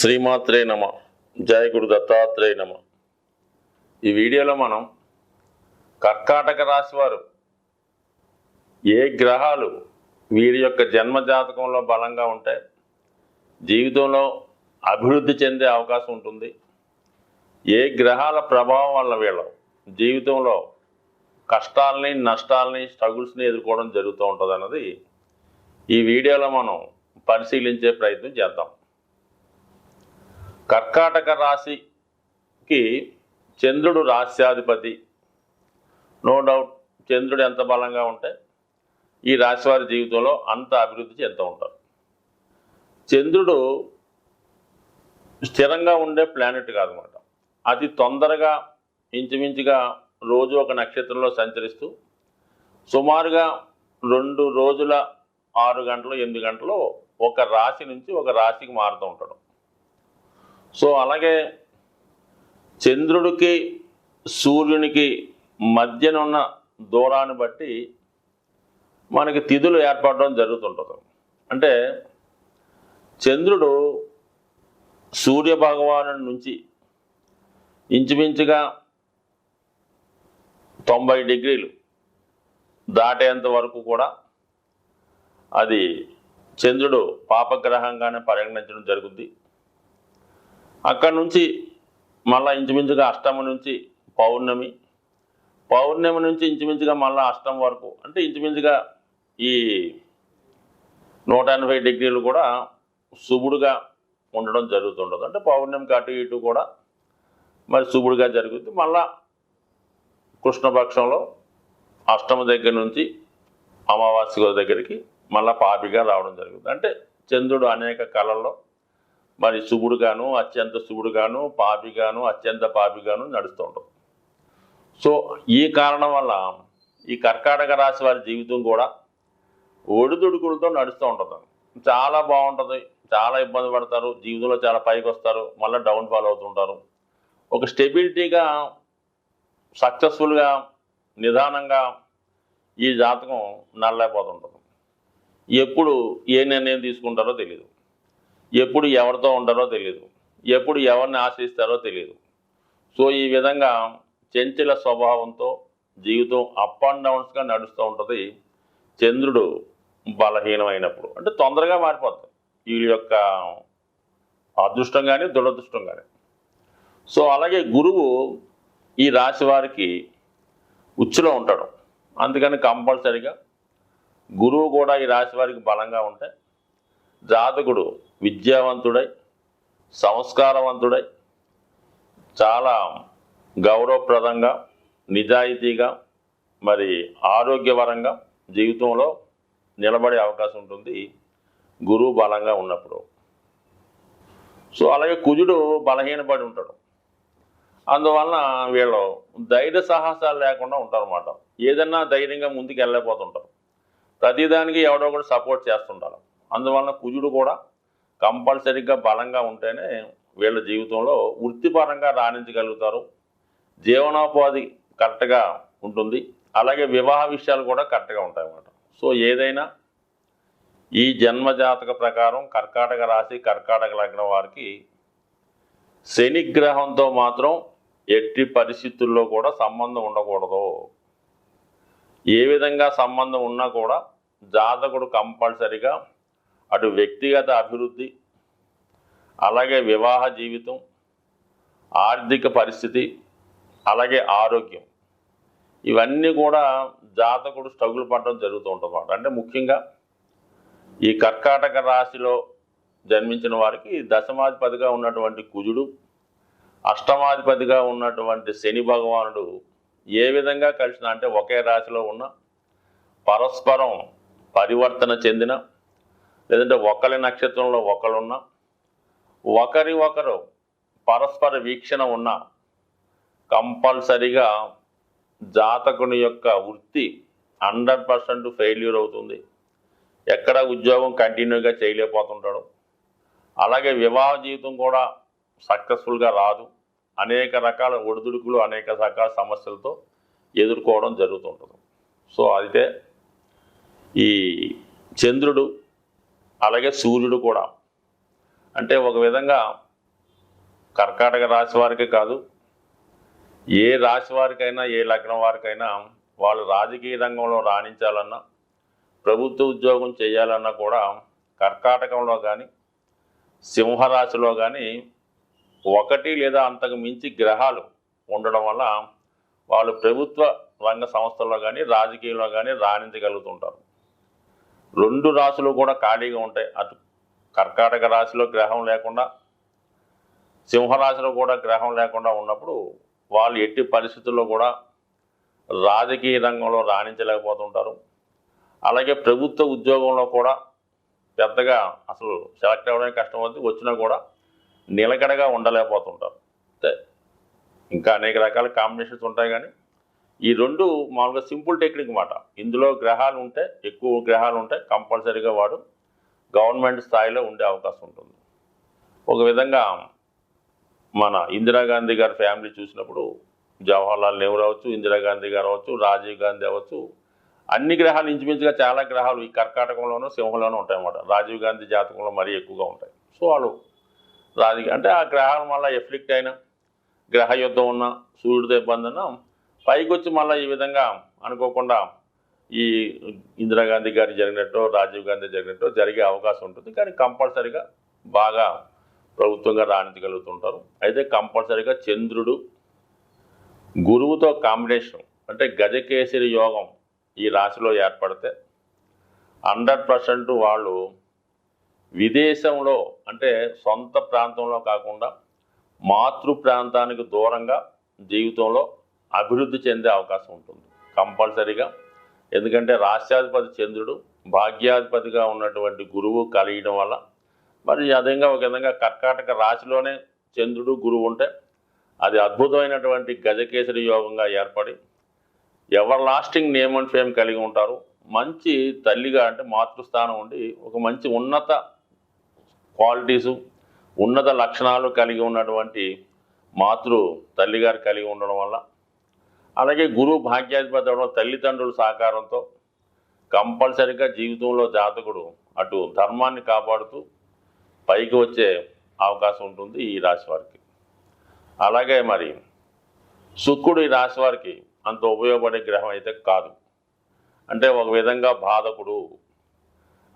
శ్రీమాత్రే నమ. జయ గురు దత్తాత్రేయ నమ. ఈ వీడియోలో మనం కర్కాటక రాశి వారు ఏ గ్రహాలు వీరి యొక్క జన్మ జాతకంలో బలంగా ఉంటే జీవితంలో అభివృద్ధి చెందే అవకాశం ఉంటుంది. ఏ గ్రహాల ప్రభావం వల్ల వీళ్ళు జీవితంలో కష్టాలని నష్టాలని స్ట్రగుల్స్ని ఎదుర్కోవడం జరుగుతూ ఉంటుంది అన్నది ఈ వీడియోలో మనం పరిశీలించే ప్రయత్నం చేద్దాం. కర్కాటక రాశికి చంద్రుడు రాశ్యాధిపతి. నో డౌట్ చంద్రుడు ఎంత బలంగా ఉంటే ఈ రాశివారి జీవితంలో అంత అభివృద్ధి చెందుతూ ఉంటారు. చంద్రుడు స్థిరంగా ఉండే ప్లానెట్ కాదనమాట అతి తొందరగా ఇంచుమించుగా రోజు ఒక నక్షత్రంలో సంచరిస్తూ సుమారుగా రెండు రోజుల ఆరు గంటలు ఎనిమిది గంటలు ఒక రాశి నుంచి ఒక రాశికి మారుతూ ఉంటాడు. సో అలాగే చంద్రుడికి సూర్యునికి మధ్యనున్న దూరాన్ని బట్టి మనకి తిథులు ఏర్పడడం జరుగుతుంటుంది. అంటే చంద్రుడు సూర్య భగవాను నుంచి ఇంచుమించుగా తొంభై డిగ్రీలు దాటేంత వరకు కూడా అది చంద్రుడు పాపగ్రహంగానే పరిగణించడం జరుగుద్ది. అక్కడి నుంచి మళ్ళా ఇంచుమించుగా అష్టమి నుంచి పౌర్ణమి పౌర్ణమి నుంచి ఇంచుమించుగా మళ్ళీ అష్టం వరకు అంటే ఇంచుమించుగా ఈ నూట ఎనభై డిగ్రీలు కూడా శుభుడుగా ఉండడం జరుగుతుండదు. అంటే పౌర్ణమికి అటు ఇటు కూడా మరి శుభుడుగా జరుగుతుంది. మళ్ళా కృష్ణపక్షంలో అష్టమ దగ్గర నుంచి అమావాస్య దగ్గరికి మళ్ళా పాపిగా రావడం జరుగుతుంది. అంటే చంద్రుడు అనేక కళల్లో మరి శుభుడుగాను అత్యంత శుభుడుగాను పాపిగాను అత్యంత పాపిగాను నడుస్తూ ఉంటుంది సో ఈ కారణం వల్ల ఈ కర్కాటక రాశి వారి జీవితం కూడా ఒడిదుడుకులతో నడుస్తూ ఉంటుంది. చాలా బాగుంటుంది. చాలా ఇబ్బంది పడతారు. జీవితంలో చాలా పైకి వస్తారు మళ్ళీ డౌన్ ఫాల్ అవుతుంటారు. ఒక స్టెబిలిటీగా సక్సెస్ఫుల్గా నిదానంగా ఈ జాతకం నల్లైపోతుంటుంది ఎప్పుడు ఏ నిర్ణయం తీసుకుంటారో తెలియదు ఎప్పుడు ఎవరితో ఉంటారో తెలియదు ఎప్పుడు ఎవరిని ఆశ్రయిస్తారో తెలియదు సో ఈ విధంగా చెంచల స్వభావంతో జీవితం అప్ అండ్ డౌన్స్గా నడుస్తూ ఉంటుంది. చంద్రుడు బలహీనమైనప్పుడు. అంటే తొందరగా మారిపోతుంది వీళ్ళ యొక్క అదృష్టం కానీ దురదృష్టం కానీ సో అలాగే గురువు ఈ రాశి వారికి ఉచ్చులో ఉంటాడు. అందుకని కంపల్సరిగా గురువు కూడా ఈ రాశి వారికి బలంగా ఉంటే జాతకుడు విద్యావంతుడై సంస్కారవంతుడై చాలా గౌరవప్రదంగా నిజాయితీగా మరి ఆరోగ్యపరంగా జీవితంలో నిలబడే అవకాశం ఉంటుంది. గురువు బలంగా ఉన్నప్పుడు. సో అలాగే కుజుడు బలహీనపడి ఉంటాడు. అందువలన వీళ్ళు ధైర్య సాహసాలు లేకుండా ఉంటారన్నమాట. ఏదన్నా ధైర్యంగా ముందుకు వెళ్ళలేకపోతుంటారు ప్రతిదానికి ఎవడో కూడా సపోర్ట్ చేస్తుంటారు. అందువలన కుజుడు కూడా కంపల్సరీగా బలంగా ఉంటేనే వీళ్ళ జీవితంలో వృత్తిపరంగా రాణించగలుగుతారు. జీవనోపాధి కరెక్ట్గా ఉంటుంది. అలాగే వివాహ విషయాలు కూడా కరెక్ట్గా ఉంటాయి అన్నమాట సో ఏదైనా ఈ జన్మ జాతక ప్రకారం కర్కాటక రాశి కర్కాటక లగ్నం వారికి శనిగ్రహంతో మాత్రం ఎట్టి పరిస్థితుల్లో కూడా సంబంధం ఉండకూడదు. ఏ విధంగా సంబంధం ఉన్నా కూడా జాతకుడు కంపల్సరిగా అటు వ్యక్తిగత అభివృద్ధి అలాగే వివాహ జీవితం ఆర్థిక పరిస్థితి అలాగే ఆరోగ్యం. ఇవన్నీ కూడా జాతకుడు స్ట్రగుల్ పడడం జరుగుతూ ఉంటుంది అంటే ముఖ్యంగా ఈ కర్కాటక రాశిలో జన్మించిన వారికి దశమాధిపతిగా ఉన్నటువంటి కుజుడు అష్టమాధిపతిగా ఉన్నటువంటి శని భగవానుడు ఏ విధంగా కలిసిన అంటే ఒకే రాశిలో ఉన్న పరస్పరం పరివర్తన చెందిన లేదంటే ఒకరి నక్షత్రంలో ఒకరున్న ఒకరి ఒకరు పరస్పర వీక్షణ ఉన్న కంపల్సరిగా జాతకుని యొక్క వృత్తి హండ్రెడ్ పర్సెంట్ ఫెయిల్యూర్ అవుతుంది. ఎక్కడ ఉద్యోగం కంటిన్యూగా చేయలేకపోతుంటాడు. అలాగే వివాహ జీవితం కూడా సక్సెస్ఫుల్గా రాదు. అనేక రకాల ఒడిదుడుకులు అనేక రకాల సమస్యలతో ఎదుర్కోవడం జరుగుతుంటుంది. సో అయితే ఈ చంద్రుడు అలాగే సూర్యుడు కూడా. అంటే ఒక విధంగా కర్కాటక రాశి వారికే కాదు ఏ రాశి వారికైనా ఏ లగ్నం వారికైనా వాళ్ళు రాజకీయ రంగంలో రాణించాలన్నా ప్రభుత్వ ఉద్యోగం చేయాలన్నా కూడా కర్కాటకంలో కానీ సింహరాశిలో కానీ ఒకటి లేదా అంతకు మించి గ్రహాలు ఉండడం వల్ల వాళ్ళు ప్రభుత్వ రంగ సంస్థల్లో కానీ రాజకీయంలో కానీ రాణించగలుగుతుంటారు. రెండు రాశులు కూడా ఖాళీగా ఉంటాయి. అటు కర్కాటక రాశిలో గ్రహం లేకుండా సింహరాశిలో కూడా గ్రహం లేకుండా ఉన్నప్పుడు వాళ్ళు ఎట్టి పరిస్థితుల్లో కూడా రాజకీయ రంగంలో రాణించలేకపోతుంటారు. అలాగే ప్రభుత్వ ఉద్యోగంలో కూడా పెద్దగా అసలు సెలెక్ట్ అవ్వడానికి కష్టం. అవుతుంది వచ్చినా కూడా నిలకడగా ఉండలేకపోతుంటారు. అంటే ఇంకా అనేక రకాల కాంబినేషన్స్ ఉంటాయి కానీ ఈ రెండు మామూలుగా సింపుల్ టెక్నిక్ మాట. ఇందులో గ్రహాలు ఉంటే ఎక్కువ గ్రహాలు ఉంటే కంపల్సరీగా వాడు గవర్నమెంట్ స్థాయిలో ఉండే అవకాశం ఉంటుంది. ఒక విధంగా మన ఇందిరాగాంధీ గారి ఫ్యామిలీ చూసినప్పుడు జవహర్లాల్ నెహ్రూ అవ్వచ్చు ఇందిరాగాంధీ గారు అవ్వచ్చు రాజీవ్ గాంధీ అవ్వచ్చు అన్ని గ్రహాలు ఇంచుమించుగా చాలా గ్రహాలు ఈ కర్కాటకంలోనూ సింహంలోనూ ఉంటాయన్నమాట. రాజీవ్ గాంధీ జాతకంలో మరీ ఎక్కువగా ఉంటాయి. సో వాళ్ళు రాజీ అంటే ఆ గ్రహాల మళ్ళీ ఎఫ్లిక్ట్ అయిన గ్రహ యుద్ధం ఉన్న సూర్యుడితో ఇబ్బంది పైకి వచ్చి మళ్ళీ ఈ విధంగా అనుకోకుండా ఈ ఇందిరాగాంధీ గారి జరిగినట్టు రాజీవ్ గాంధీ జరిగినట్టు జరిగే అవకాశం ఉంటుంది. కానీ కంపల్సరిగా బాగా ప్రభుత్వంగా రాణించగలుగుతుంటారు. అయితే కంపల్సరిగా చంద్రుడు గురువుతో కాంబినేషన్ అంటే గజకేసరి యోగం ఈ రాశిలో ఏర్పడితే హండ్రెడ్ పర్సెంట్ వాళ్ళు విదేశంలో అంటే సొంత ప్రాంతంలో కాకుండా మాతృ ప్రాంతానికి దూరంగా జీవితంలో అభివృద్ధి చెందే అవకాశం ఉంటుంది. కంపల్సరీగా. ఎందుకంటే రాష్ట్రాధిపతి చంద్రుడు భాగ్యాధిపతిగా ఉన్నటువంటి గురువు కలియడం వల్ల మరి అదేవిధంగా ఒక విధంగా కర్కాటక రాశిలోనే చంద్రుడు గురువు ఉంటే అది అద్భుతమైనటువంటి గజకేసరి యోగంగా ఏర్పడి ever lasting name and fame కలిగి ఉంటారు. మంచి తల్లిగా అంటే మాతృస్థానం ఉండి ఒక మంచి ఉన్నత క్వాలిటీసు ఉన్నత లక్షణాలు కలిగి ఉన్నటువంటి మాతృ తల్లిగారు కలిగి ఉండడం వల్ల అలాగే గురువు భాగ్యాధిపతి అవడం తల్లిదండ్రుల సహకారంతో కంపల్సరిగా జీవితంలో జాతకుడు అటు ధర్మాన్ని కాపాడుతూ పైకి వచ్చే అవకాశం ఉంటుంది ఈ రాశి వారికి. అలాగే మరి శుక్రుడు ఈ రాశి వారికి అంత ఉపయోగపడే గ్రహం అయితే కాదు. అంటే ఒక విధంగా బాధకుడు.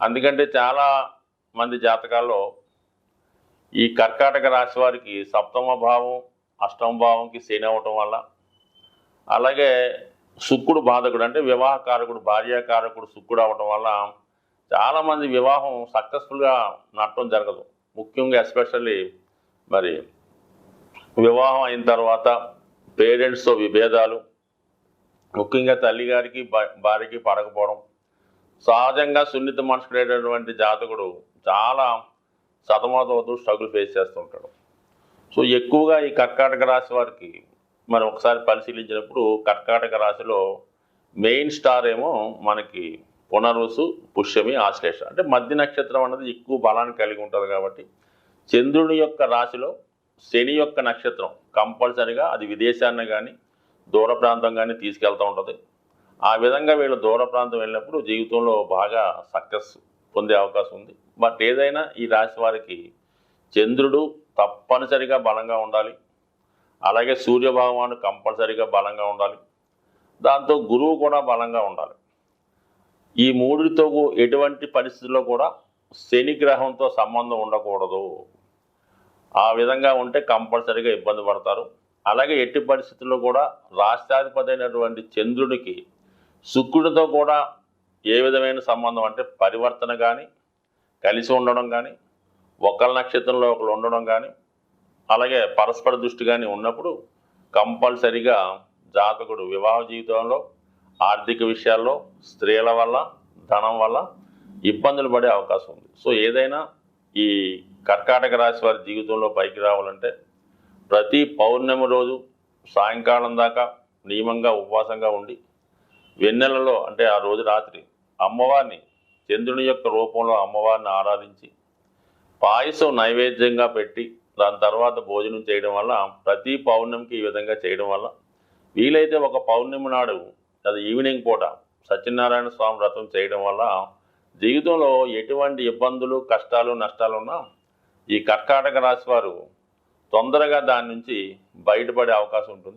అందుకంటే చాలా మంది జాతకాల్లో ఈ కర్కాటక రాశి వారికి సప్తమ భావం అష్టమ భావంకి శని అవ్వటం వల్ల అలాగే శుక్రుడు బాధకుడు అంటే వివాహకారకుడు భార్యాకారకుడు శుక్రుడు అవ్వటం వల్ల చాలామంది వివాహం సక్సెస్ఫుల్గా నడటం జరగదు. ముఖ్యంగా ఎస్పెషల్లీ మరి వివాహం అయిన తర్వాత పేరెంట్స్తో విభేదాలు ముఖ్యంగా తల్లిగారికి భార్యకి పడకపోవడం సహజంగా సున్నిత మనసుకునేటటువంటి జాతకుడు చాలా సతమతమవుతూ స్ట్రగుల్ ఫేస్ చేస్తుంటాడు. సో ఎక్కువగా ఈ కర్కాటక రాశి వారికి మనం ఒకసారి పరిశీలించినప్పుడు కర్కాటక రాశిలో మెయిన్ స్టార్ ఏమో మనకి పునర్వసు పుష్యమి ఆశ్లేష. అంటే మధ్య నక్షత్రం అన్నది ఎక్కువ బలాన్ని కలిగి ఉంటుంది కాబట్టి చంద్రుని యొక్క రాశిలో శని యొక్క నక్షత్రం కంపల్సరిగా అది విదేశాన్ని కానీ దూర ప్రాంతం కానీ తీసుకెళ్తూ ఉంటుంది. ఆ విధంగా వీళ్ళు దూర ప్రాంతం వెళ్ళినప్పుడు జీవితంలో బాగా సక్సెస్ పొందే అవకాశం ఉంది. బట్ ఏదైనా ఈ రాశి వారికి చంద్రుడు తప్పనిసరిగా బలంగా ఉండాలి. అలాగే సూర్య భగవాను కంపల్సరిగా బలంగా ఉండాలి. దాంతో గురువు కూడా బలంగా ఉండాలి. ఈ మూడితో ఎటువంటి పరిస్థితుల్లో కూడా శని గ్రహంతో సంబంధం ఉండకూడదు. ఆ విధంగా ఉంటే కంపల్సరీగా ఇబ్బంది పడతారు. అలాగే ఎట్టి పరిస్థితుల్లో కూడా రాష్ట్రాధిపతి అయినటువంటి చంద్రుడికి శుక్రుడితో కూడా ఏ విధమైన సంబంధం అంటే పరివర్తన కానీ కలిసి ఉండడం కానీ ఒకళ్ళ నక్షత్రంలో ఒకరు ఉండడం కానీ అలాగే పరస్పర దృష్టి కానీ ఉన్నప్పుడు కంపల్సరిగా జాతకుడు వివాహ జీవితంలో ఆర్థిక విషయాల్లో స్త్రీల వల్ల ధనం వల్ల ఇబ్బందులు పడే అవకాశం ఉంది. సో ఏదైనా ఈ కర్కాటక రాశి వారి జీవితంలో పైకి రావాలంటే ప్రతి పౌర్ణమి రోజు సాయంకాలం దాకా నియమంగా ఉపవాసంగా ఉండి వెన్నెలలో అంటే ఆ రోజు రాత్రి అమ్మవారిని చంద్రుని యొక్క రూపంలో అమ్మవారిని ఆరాధించి పాయసం నైవేద్యంగా పెట్టి దాని తర్వాత భోజనం చేయడం వల్ల ప్రతి పౌర్ణమికి ఈ విధంగా చేయడం వల్ల వీలైతే ఒక పౌర్ణమి నాడు అది ఈవినింగ్ పూట సత్యనారాయణ స్వామి వ్రతం చేయడం వల్ల జీవితంలో ఎటువంటి ఇబ్బందులు కష్టాలు నష్టాలు ఉన్నా ఈ కర్కాటక రాశి వారు తొందరగా దాని నుంచి బయటపడే అవకాశం ఉంటుంది.